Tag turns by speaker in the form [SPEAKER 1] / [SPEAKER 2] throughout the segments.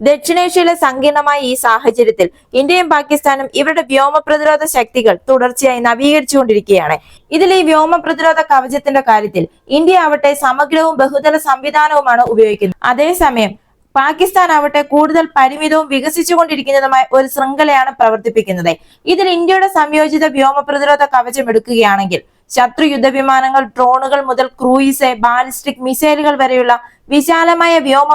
[SPEAKER 1] ദക്ഷിണേഷ്യയിലെ സങ്കീർണമായ ഈ സാഹചര്യത്തിൽ ഇന്ത്യയും പാകിസ്ഥാനും ഇവരുടെ വ്യോമ പ്രതിരോധ ശക്തികൾ തുടർച്ചയായി നവീകരിച്ചുകൊണ്ടിരിക്കുകയാണ്. ഇതിൽ ഈ വ്യോമ പ്രതിരോധ കവചത്തിന്റെ കാര്യത്തിൽ ഇന്ത്യ ആവട്ടെ സമഗ്രവും ബഹുതല സംവിധാനവുമാണ് ഉപയോഗിക്കുന്നത്. അതേസമയം പാകിസ്ഥാൻ ആവട്ടെ കൂടുതൽ പരിമിതവും വികസിച്ചുകൊണ്ടിരിക്കുന്നതുമായ ഒരു ശൃംഖലയാണ് പ്രവർത്തിപ്പിക്കുന്നത്. ഇതിൽ ഇന്ത്യയുടെ സംയോജിത വ്യോമ പ്രതിരോധ കവചം എടുക്കുകയാണെങ്കിൽ ശത്രു യുദ്ധ വിമാനങ്ങൾ ഡ്രോണുകൾ മുതൽ ക്രൂയിസ് ബാലിസ്റ്റിക് മിസൈലുകൾ വരെയുള്ള വിശാലമായ വ്യോമ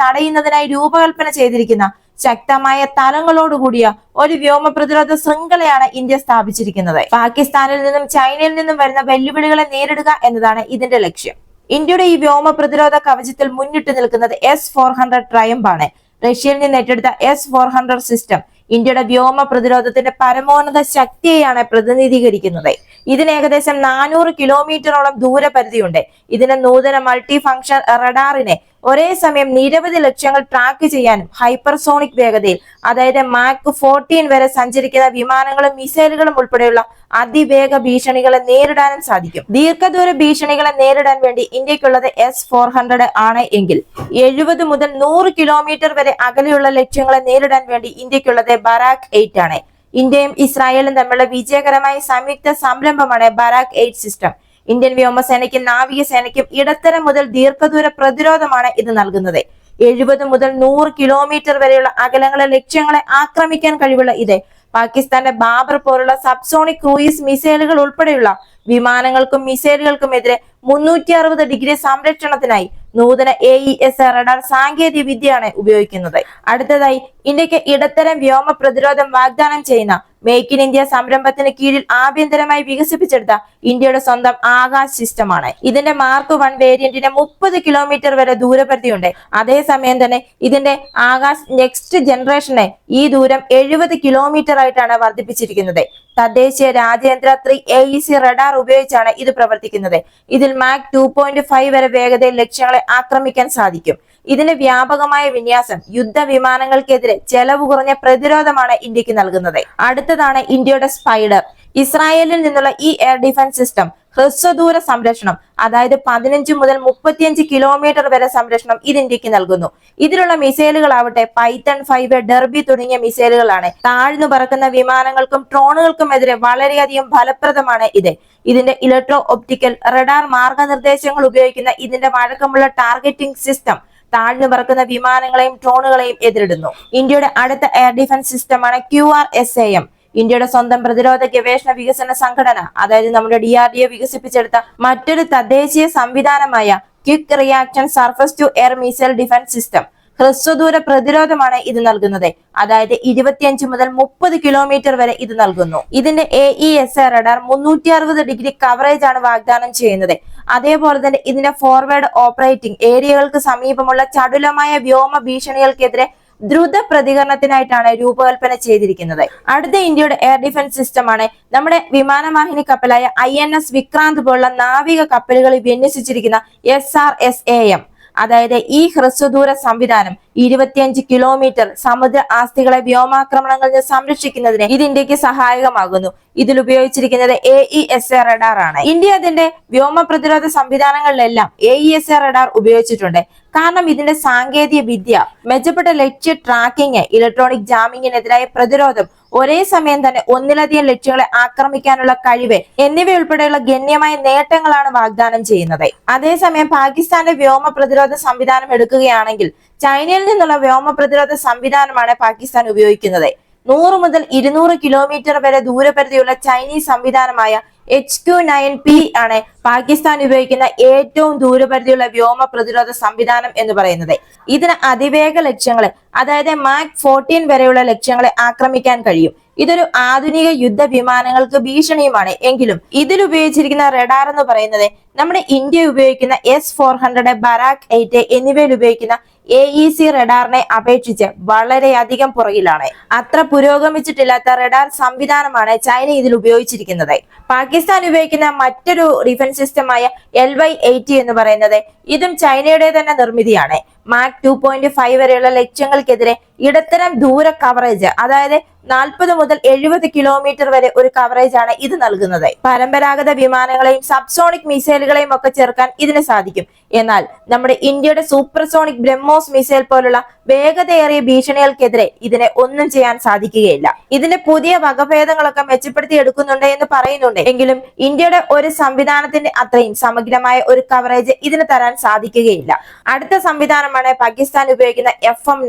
[SPEAKER 1] തടയുന്നതിനായി രൂപകൽപ്പന ചെയ്തിരിക്കുന്ന ശക്തമായ തലങ്ങളോടുകൂടിയ ഒരു വ്യോമ പ്രതിരോധ ശൃംഖലയാണ് ഇന്ത്യ സ്ഥാപിച്ചിരിക്കുന്നത്. പാകിസ്ഥാനിൽ നിന്നും ചൈനയിൽ നിന്നും വരുന്ന വെല്ലുവിളികളെ നേരിടുക എന്നതാണ് ഇതിന്റെ ലക്ഷ്യം. ഇന്ത്യയുടെ ഈ വ്യോമ പ്രതിരോധ കവചത്തിൽ മുന്നിട്ട് നിൽക്കുന്നത് എസ് ഫോർ ഹൺഡ്രഡ് ട്രയംബാണ് റഷ്യയിൽ നിന്ന് ഏറ്റെടുത്ത എസ് ഫോർ ഹൺഡ്രഡ് സിസ്റ്റം ഇന്ത്യയുടെ വ്യോമ പ്രതിരോധത്തിന്റെ പരമോന്നത ശക്തിയെയാണ് പ്രതിനിധീകരിക്കുന്നത്. ഇതിന് ഏകദേശം നാനൂറ് കിലോമീറ്ററോളം ദൂരപരിധിയുണ്ട്. ഇതിന് നൂതന മൾട്ടി ഫംഗ്ഷൻ റഡാറിനെ ഒരേ സമയം നിരവധി ലക്ഷ്യങ്ങൾ ട്രാക്ക് ചെയ്യാനും ഹൈപ്പർസോണിക് വേഗതയിൽ അതായത് മാക് ഫോർട്ടീൻ വരെ സഞ്ചരിക്കുന്ന വിമാനങ്ങളും മിസൈലുകളും ഉൾപ്പെടെയുള്ള അതിവേഗ ഭീഷണികളെ നേരിടാനും സാധിക്കും. ദീർഘദൂര ഭീഷണികളെ നേരിടാൻ വേണ്ടി ഇന്ത്യക്കുള്ളത് എസ് ഫോർ ഹൺഡ്രഡ് ആണ് എങ്കിൽ എഴുപത് മുതൽ നൂറ് കിലോമീറ്റർ വരെ അകലെയുള്ള ലക്ഷ്യങ്ങളെ നേരിടാൻ വേണ്ടി ഇന്ത്യക്കുള്ളത് ബറാക് എയ്റ്റ് ആണ്. ഇന്ത്യയും ഇസ്രായേലും തമ്മിലുള്ള വിജയകരമായ സംയുക്ത സംരംഭമാണ് ബറാക് എയ്റ്റ് സിസ്റ്റം ഇന്ത്യൻ വ്യോമസേനയ്ക്കും നാവികസേനയ്ക്കും ഇടത്തരം മുതൽ ദീർഘദൂര പ്രതിരോധമാണ് ഇത് നൽകുന്നത്. എഴുപത് മുതൽ നൂറ് കിലോമീറ്റർ വരെയുള്ള അകലങ്ങളെ ലക്ഷ്യങ്ങളെ ആക്രമിക്കാൻ കഴിവുള്ള ഇത്. പാകിസ്ഥാന്റെ ബാബർ പോലുള്ള സബ്സോണിക് ക്രൂയിസ് മിസൈലുകൾ ഉൾപ്പെടെയുള്ള വിമാനങ്ങൾക്കും മിസൈലുകൾക്കും എതിരെ മുന്നൂറ്റി അറുപത് ഡിഗ്രി സംരക്ഷണത്തിനായി നൂതന എ ഇ എസ് റഡാർ സാങ്കേതിക വിദ്യയാണ് ഉപയോഗിക്കുന്നത്. അടുത്തതായി ഇന്ത്യയ്ക്ക് ഇടത്തരം വ്യോമ പ്രതിരോധം വാഗ്ദാനം ചെയ്യുന്ന മേക്ക് ഇൻ ഇന്ത്യ സംരംഭത്തിന് കീഴിൽ ആഭ്യന്തരമായി വികസിപ്പിച്ചെടുത്ത ഇന്ത്യയുടെ സ്വന്തം ആകാശ് സിസ്റ്റമാണ്. ഇതിന്റെ മാർക്ക് വൺ വേരിയന്റിന് മുപ്പത് കിലോമീറ്റർ വരെ ദൂരപരിധിയുണ്ട്. അതേസമയം തന്നെ ഇതിന്റെ ആകാശ് നെക്സ്റ്റ് ജനറേഷനെ ഈ ദൂരം എഴുപത് കിലോമീറ്റർ ആയിട്ടാണ് വർദ്ധിപ്പിച്ചിരിക്കുന്നത്. തദ്ദേശീയ രാജ്യാന്തര three A E C radar ഉപയോഗിച്ചാണ് ഇത് പ്രവർത്തിക്കുന്നത്. ഇതിൽ മാക് ടു പോയിന്റ് ഫൈവ് വരെ വേഗതയിൽ ലക്ഷ്യങ്ങളെ ആക്രമിക്കാൻ സാധിക്കും. ഇതിന് വ്യാപകമായ വിന്യാസം യുദ്ധ വിമാനങ്ങൾക്കെതിരെ ചെലവ് കുറഞ്ഞ പ്രതിരോധമാണ് ഇന്ത്യയ്ക്ക് നൽകുന്നത്. അടുത്തതാണ് ഇന്ത്യയുടെ സ്പൈഡർ ഇസ്രായേലിൽ നിന്നുള്ള ഈ എയർ ഡിഫൻസ് സിസ്റ്റം ഹ്രസ്വദൂര സംരക്ഷണം അതായത് പതിനഞ്ച് മുതൽ മുപ്പത്തിയഞ്ച് കിലോമീറ്റർ വരെ സംരക്ഷണം ഇത് ഇന്ത്യയ്ക്ക് നൽകുന്നു. ഇതിലുള്ള മിസൈലുകളാവട്ടെ പൈത്തൺ ഫൈവ് ഡെർബി തുടങ്ങിയ മിസൈലുകളാണ്. താഴ്ന്നു പറക്കുന്ന വിമാനങ്ങൾക്കും ഡ്രോണുകൾക്കും എതിരെ വളരെയധികം ഫലപ്രദമാണ് ഇത്. ഇതിന്റെ ഇലക്ട്രോ ഒപ്റ്റിക്കൽ റഡാർ മാർഗനിർദ്ദേശങ്ങൾ ഉപയോഗിക്കുന്ന ഇതിന്റെ വഴക്കമുള്ള ടാർഗറ്റിംഗ് സിസ്റ്റം താഴ്ന്നു പറക്കുന്ന വിമാനങ്ങളെയും ഡ്രോണുകളെയും എതിരിടുന്നു. ഇന്ത്യയുടെ അടുത്ത എയർ ഡിഫൻസ് സിസ്റ്റമാണ് Q R S A M ഇന്ത്യയുടെ സ്വന്തം പ്രതിരോധ ഗവേഷണ വികസന സംഘടന അതായത് നമ്മുടെ ഡി ആർ ഡി എ വികസിപ്പിച്ചെടുത്ത മറ്റൊരു തദ്ദേശീയ സംവിധാനമായ quick reaction surface to air missile defence system. ഹ്രസ്വദൂര പ്രതിരോധമാണ് ഇത് നൽകുന്നത്. അതായത് ഇരുപത്തിയഞ്ച് മുതൽ മുപ്പത് കിലോമീറ്റർ വരെ ഇത് നൽകുന്നു. ഇതിന്റെ A E S A radar മുന്നൂറ്റി അറുപത് ഡിഗ്രി കവറേജ് ആണ് വാഗ്ദാനം ചെയ്യുന്നത്. അതേപോലെ തന്നെ ഇതിന്റെ ഫോർവേഡ് ഓപ്പറേറ്റിംഗ് ഏരിയകൾക്ക് സമീപമുള്ള ചടുലമായ വ്യോമ ഭീഷണികൾക്കെതിരെ ദ്രുത പ്രതികരണത്തിനായിട്ടാണ് രൂപകൽപ്പന ചെയ്തിരിക്കുന്നത്. അടുത്ത ഇന്ത്യയുടെ എയർ ഡിഫൻസ് സിസ്റ്റമാണ് നമ്മുടെ വിമാനവാഹിനി കപ്പലായ ഐ എൻ എസ് വിക്രാന്ത് പോലുള്ള നാവിക കപ്പലുകളിൽ വിന്യസിച്ചിരിക്കുന്ന S R S A M അതായത് ഈ ഹ്രസ്വദൂര സംവിധാനം ഇരുപത്തിയഞ്ച് കിലോമീറ്റർ സമുദ്ര ആസ്തികളെ വ്യോമാക്രമണങ്ങളിൽ നിന്ന് സംരക്ഷിക്കുന്നതിന് ഇത് ഇന്ത്യയ്ക്ക് സഹായകമാകുന്നു. ഇതിൽ ഉപയോഗിച്ചിരിക്കുന്നത് A E S A radar ആണ്. ഇന്ത്യ അതിന്റെ വ്യോമ പ്രതിരോധ സംവിധാനങ്ങളിലെല്ലാം A E S A radar ഉപയോഗിച്ചിട്ടുണ്ട്. കാരണം ഇതിന്റെ സാങ്കേതിക വിദ്യ മെച്ചപ്പെട്ട ലക്ഷ്യ ട്രാക്കിംഗ് ഇലക്ട്രോണിക് ജാമിങ്ങിനെതിരായ പ്രതിരോധം ഒരേ സമയം തന്നെ ഒന്നിലധികം ലക്ഷ്യങ്ങളെ ആക്രമിക്കാനുള്ള കഴിവ് എന്നിവയുൾപ്പെടെയുള്ള ഗണ്യമായ നേട്ടങ്ങളാണ് വാഗ്ദാനം ചെയ്യുന്നത്. അതേസമയം പാകിസ്ഥാന്റെ വ്യോമ പ്രതിരോധ സംവിധാനം എടുക്കുകയാണെങ്കിൽ ചൈനയിൽ നിന്നുള്ള വ്യോമ പ്രതിരോധ സംവിധാനമാണ് പാകിസ്ഥാൻ ഉപയോഗിക്കുന്നത്. നൂറ് മുതൽ ഇരുന്നൂറ് കിലോമീറ്റർ വരെ ദൂരപരിധിയുള്ള ചൈനീസ് സംവിധാനമായ എച്ച് ക്യു നയൻ പി ആണ് പാകിസ്ഥാൻ ഉപയോഗിക്കുന്ന ഏറ്റവും ദൂരപരിധിയുള്ള വ്യോമ പ്രതിരോധ സംവിധാനം എന്ന് പറയുന്നത്. ഇതിന് അതിവേഗ ലക്ഷ്യങ്ങളെ അതായത് മാക് ഫോർട്ടീൻ വരെയുള്ള ലക്ഷ്യങ്ങളെ ആക്രമിക്കാൻ കഴിയും. ഇതൊരു ആധുനിക യുദ്ധ വിമാനങ്ങൾക്ക് ഭീഷണിയുമാണ്. എങ്കിലും ഇതിൽ ഉപയോഗിച്ചിരിക്കുന്ന റഡാർ എന്ന് പറയുന്നത് നമ്മുടെ ഇന്ത്യ ഉപയോഗിക്കുന്ന S four hundred Barak eight എന്നിവയിൽ ഉപയോഗിക്കുന്ന എ ഇ സി റഡാറിനെ അപേക്ഷിച്ച് വളരെയധികം പുറകിലാണ്. അത്ര പുരോഗമിച്ചിട്ടില്ലാത്ത റഡാർ സംവിധാനമാണ് ചൈന ഇതിൽ ഉപയോഗിച്ചിരിക്കുന്നത്. പാകിസ്ഥാൻ ഉപയോഗിക്കുന്ന മറ്റൊരു ഡിഫൻസ് സിസ്റ്റമായ എൽ വൈ എയ്റ്റി എന്ന് പറയുന്നത് ഇതും ചൈനയുടെ തന്നെ നിർമ്മിതിയാണ്. മാക് ടു പോയിന്റ് ഫൈവ് വരെയുള്ള ലക്ഷ്യങ്ങൾക്കെതിരെ ഇടത്തരം ദൂര കവറേജ് അതായത് നാൽപ്പത് മുതൽ എഴുപത് കിലോമീറ്റർ വരെ ഒരു കവറേജ് ആണ് ഇത് നൽകുന്നത്. പരമ്പരാഗത വിമാനങ്ങളെയും സബ്സോണിക് മിസൈലുകളെയും ഒക്കെ ചേർക്കാൻ ഇതിന് സാധിക്കും. എന്നാൽ നമ്മുടെ ഇന്ത്യയുടെ സൂപ്പർസോണിക് ബ്രഹ്മോസ് മിസൈൽ പോലുള്ള വേഗതയേറിയ ഭീഷണികൾക്കെതിരെ ഇതിനെ ഒന്നും ചെയ്യാൻ സാധിക്കുകയില്ല. ഇതിന്റെ പുതിയ വകഭേദങ്ങളൊക്കെ മെച്ചപ്പെടുത്തി എടുക്കുന്നുണ്ട് എന്ന് പറയുന്നുണ്ട്. എങ്കിലും ഇന്ത്യയുടെ ഒരു സംവിധാനത്തിന്റെ അത്രയും സമഗ്രമായ ഒരു കവറേജ് ഇതിന് തരാൻ സാധിക്കുകയില്ല. അടുത്ത സംവിധാനമാണ് പാകിസ്ഥാൻ ഉപയോഗിക്കുന്ന എഫ് എം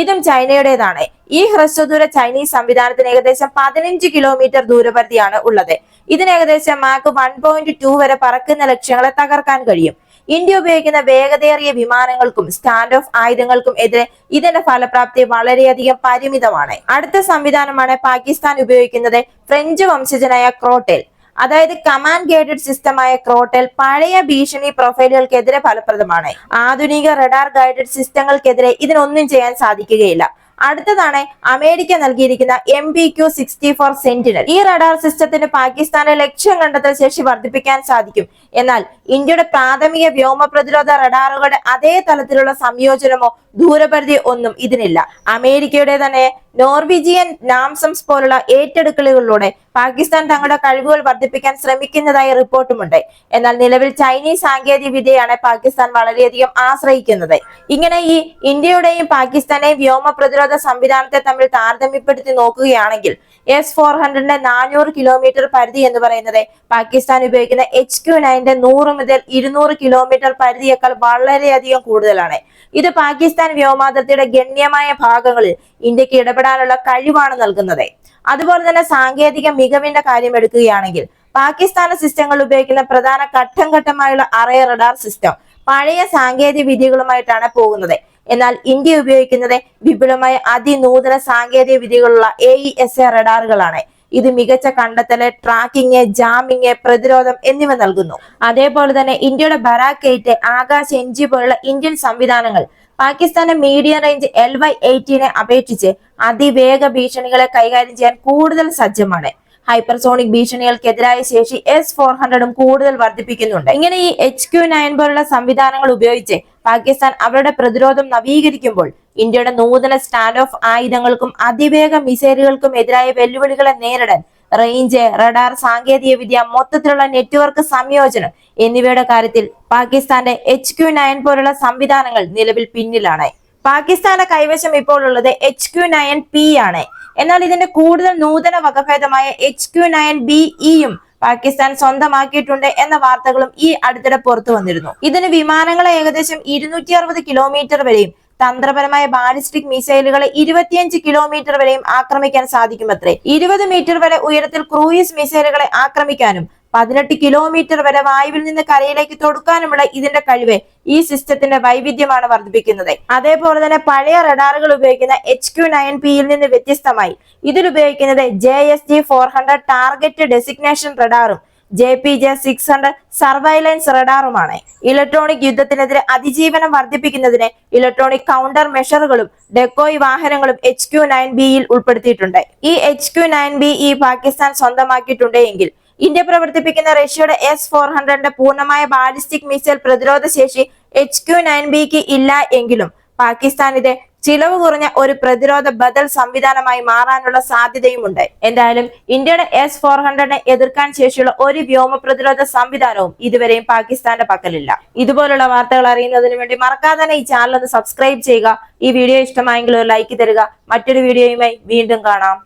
[SPEAKER 1] ഇതും ചൈനയുടേതാണ്. ഈ ഹ്രസ്വദൂര ചൈനീസ് സംവിധാനത്തിന് ഏകദേശം പതിനഞ്ച് കിലോമീറ്റർ ദൂരപരിധിയാണ് ഉള്ളത്. ഇതിന് ഏകദേശം മാക്ക് വൺ പോയിന്റ് ടു വരെ പറക്കുന്ന ലക്ഷ്യങ്ങളെ തകർക്കാൻ കഴിയും. ഇന്ത്യ ഉപയോഗിക്കുന്ന വേഗതയേറിയ വിമാനങ്ങൾക്കും സ്റ്റാൻഡ് ഓഫ് ആയുധങ്ങൾക്കും എതിരെ ഇതിന്റെ ഫലപ്രാപ്തി വളരെയധികം പരിമിതമാണ്. അടുത്ത സംവിധാനമാണ് പാകിസ്ഥാൻ ഉപയോഗിക്കുന്നത് ഫ്രഞ്ച് വംശജനായ ക്രോട്ടേൽ. അതായത് കമാൻഡ് ഗൈഡഡ് സിസ്റ്റമായ ക്രോട്ടൽ പഴയ ഭീഷണി പ്രൊഫൈലുകൾക്കെതിരെ ഫലപ്രദമാണ്. ആധുനിക റഡാർ ഗൈഡഡ് സിസ്റ്റങ്ങൾക്കെതിരെ ഇതിനൊന്നും ചെയ്യാൻ സാധിക്കുകയില്ല. അടുത്തതാണ് അമേരിക്ക നൽകിയിരിക്കുന്ന M B Q sixty four sentinel ഈ റഡാർ സിസ്റ്റത്തിന് പാകിസ്ഥാനെ ലക്ഷ്യം കണ്ടെത്തൽ ശേഷി വർദ്ധിപ്പിക്കാൻ സാധിക്കും. എന്നാൽ ഇന്ത്യയുടെ പ്രാഥമിക വ്യോമ പ്രതിരോധ റഡാറുകളുടെ അതേ തലത്തിലുള്ള സംയോജനമോ ദൂരപരിധി ഒന്നും ഇതിനില്ല. അമേരിക്കയുടെ തന്നെ നോർവിജിയൻ നാംസംസ് പോലുള്ള ഏറ്റെടുക്കലുകളിലൂടെ പാകിസ്ഥാൻ തങ്ങളുടെ കഴിവുകൾ വർദ്ധിപ്പിക്കാൻ ശ്രമിക്കുന്നതായി റിപ്പോർട്ടുമുണ്ട്. എന്നാൽ നിലവിൽ ചൈനീസ് സാങ്കേതിക വിദ്യയാണ് പാകിസ്ഥാൻ വളരെയധികം ആശ്രയിക്കുന്നത്. ഇങ്ങനെ ഈ ഇന്ത്യയുടെയും പാകിസ്ഥാനെയും വ്യോമ പ്രതിരോധ സംവിധാനത്തെ തമ്മിൽ താരതമ്യപ്പെടുത്തി നോക്കുകയാണെങ്കിൽ എസ് ഫോർ ഹൺഡ്രഡിന്റെ നാനൂറ് കിലോമീറ്റർ പരിധി എന്ന് പറയുന്നത് പാകിസ്ഥാൻ ഉപയോഗിക്കുന്ന എച്ച് ക്യു നയന്റെ നൂറ് മുതൽ ഇരുന്നൂറ് കിലോമീറ്റർ പരിധിയേക്കാൾ വളരെയധികം കൂടുതലാണ്. ഇത് പാകിസ്ഥാൻ വ്യോമാതിർത്തിയുടെ ഗണ്യമായ ഭാഗങ്ങളിൽ ഇന്ത്യയ്ക്ക് ഇടപെടാനുള്ള കഴിവാണ് നൽകുന്നത്. അതുപോലെ തന്നെ സാങ്കേതിക മികവിന്റെ കാര്യം എടുക്കുകയാണെങ്കിൽ പാകിസ്ഥാന സിസ്റ്റങ്ങൾ ഉപയോഗിക്കുന്ന പ്രധാന ഘട്ടം ഘട്ടമായുള്ള അറേ റഡാർ സിസ്റ്റം പഴയ സാങ്കേതിക വിദ്യകളുമായിട്ടാണ് പോകുന്നത്. എന്നാൽ ഇന്ത്യ ഉപയോഗിക്കുന്നത് വിപുലമായ അതിനൂതന സാങ്കേതിക വിദ്യകളുള്ള എ ഇ എസ് എ റഡാറുകളാണ് ഇത് മികച്ച കണ്ടെത്തൽ ട്രാക്കിംഗ് ജാമിങ് പ്രതിരോധം എന്നിവ നൽകുന്നു. അതേപോലെ തന്നെ ഇന്ത്യയുടെ Barak eight Akash N G പോലുള്ള ഇന്ത്യൻ സംവിധാനങ്ങൾ പാകിസ്ഥാന്റെ മീഡിയ റേഞ്ച് എൽ വൈ എയ്റ്റീനെ അപേക്ഷിച്ച് അതിവേഗ ഭീഷണികളെ കൈകാര്യം ചെയ്യാൻ കൂടുതൽ സജ്ജമാണ്. ഹൈപ്പർസോണിക് ഭീഷണികൾക്കെതിരായ ശേഷി എസ് ഫോർ ഹൺഡ്രഡും കൂടുതൽ വർദ്ധിപ്പിക്കുന്നുണ്ട്. ഇങ്ങനെ ഈ എച്ച് ക്യു നയൻ പോലുള്ള സംവിധാനങ്ങൾ ഉപയോഗിച്ച് പാകിസ്ഥാൻ അവരുടെ പ്രതിരോധം നവീകരിക്കുമ്പോൾ ഇന്ത്യയുടെ നൂതന സ്റ്റാൻഡ് ഓഫ് ആയുധങ്ങൾക്കും അതിവേഗ മിസൈലുകൾക്കും എതിരായ വെല്ലുവിളികളെ നേരിടാൻ റേഞ്ച് റഡാർ സാങ്കേതിക വിദ്യ മൊത്തത്തിലുള്ള നെറ്റ്വർക്ക് സംയോജനം എന്നിവയുടെ കാര്യത്തിൽ പാകിസ്ഥാന്റെ എച്ച് ക്യു നയൻ പോലുള്ള സംവിധാനങ്ങൾ നിലവിൽ പിന്നിലാണ്. പാകിസ്ഥാന്റെ കൈവശം ഇപ്പോൾ ഉള്ളത് എച്ച് ക്യു നയൻ പി ആണ്. എന്നാൽ ഇതിന്റെ കൂടുതൽ നൂതന വകഭേദമായ എച്ച് ക്യു നയൻ ബി ഇയും പാകിസ്ഥാൻ സ്വന്തമാക്കിയിട്ടുണ്ട് എന്ന വാർത്തകളും ഈ അടുത്തിടെ പുറത്തു വന്നിരുന്നു. ഇതിന് വിമാനങ്ങളെ ഏകദേശം ഇരുന്നൂറ്റി അറുപത് കിലോമീറ്റർ വരെയും തന്ത്രപരമായ ബാലിസ്റ്റിക് മിസൈലുകളെ ഇരുപത്തിയഞ്ച് കിലോമീറ്റർ വരെയും ആക്രമിക്കാൻ സാധിക്കുമത്രേ. ഇരുപത് മീറ്റർ വരെ ഉയരത്തിൽ ക്രൂയിസ് മിസൈലുകളെ ആക്രമിക്കാനും പതിനെട്ട് കിലോമീറ്റർ വരെ വായുവിൽ നിന്ന് കരയിലേക്ക് തൊടുക്കാനുമുള്ള ഇതിന്റെ കഴിവ് ഈ സിസ്റ്റത്തിന്റെ വൈവിധ്യമാണ് വർദ്ധിപ്പിക്കുന്നത്. അതേപോലെ തന്നെ പഴയ റഡാറുകൾ ഉപയോഗിക്കുന്ന എച്ച് ക്യു നയൻ പിയിൽ നിന്ന് വ്യത്യസ്തമായി. ഇതിൽ ഉപയോഗിക്കുന്നത് J S G four hundred target designation റഡാറും J P J six hundred surveillance റഡാറുമാണ്. Electronic യുദ്ധത്തിനെതിരെ അതിജീവനം വർദ്ധിപ്പിക്കുന്നതിന് ഇലക്ട്രോണിക് കൗണ്ടർ മെഷറുകളും ഡെക്കോയ് വാഹനങ്ങളും എച്ച് ക്യു നയൻ ബിയിൽ ഉൾപ്പെടുത്തിയിട്ടുണ്ട്. ഈ എച്ച് ക്യു നയൻ ബി ഈ പാകിസ്ഥാൻ സ്വന്തമാക്കിയിട്ടുണ്ട് എങ്കിൽ ഇന്ത്യ പ്രവർത്തിപ്പിക്കുന്ന റഷ്യയുടെ എസ് ഫോർ ഹൺഡ്രഡിന്റെ പൂർണമായ ബാലിസ്റ്റിക് മിസൈൽ പ്രതിരോധ ശേഷി എച്ച് ക്യു നയൻ ബിക്ക് ഇല്ല എങ്കിലും പാകിസ്ഥാൻ ഇത് ചിലവ് കുറഞ്ഞ ഒരു പ്രതിരോധ ബദൽ സംവിധാനമായി മാറാനുള്ള സാധ്യതയുമുണ്ട്. എന്തായാലും ഇന്ത്യയുടെ എസ് ഫോർ ഹൺഡ്രഡിനെ എതിർക്കാൻ ശേഷിയുള്ള ഒരു വ്യോമ പ്രതിരോധ സംവിധാനവും ഇതുവരെയും പാകിസ്ഥാന്റെ പക്കലില്ല. ഇതുപോലുള്ള വാർത്തകൾ അറിയുന്നതിന് വേണ്ടി മറക്കാതെ തന്നെ ഈ ചാനൽ ഒന്ന് സബ്സ്ക്രൈബ് ചെയ്യുക. ഈ വീഡിയോ ഇഷ്ടമായെങ്കിൽ ഒരു ലൈക്ക് തരിക. മറ്റൊരു വീഡിയോയുമായി വീണ്ടും കാണാം.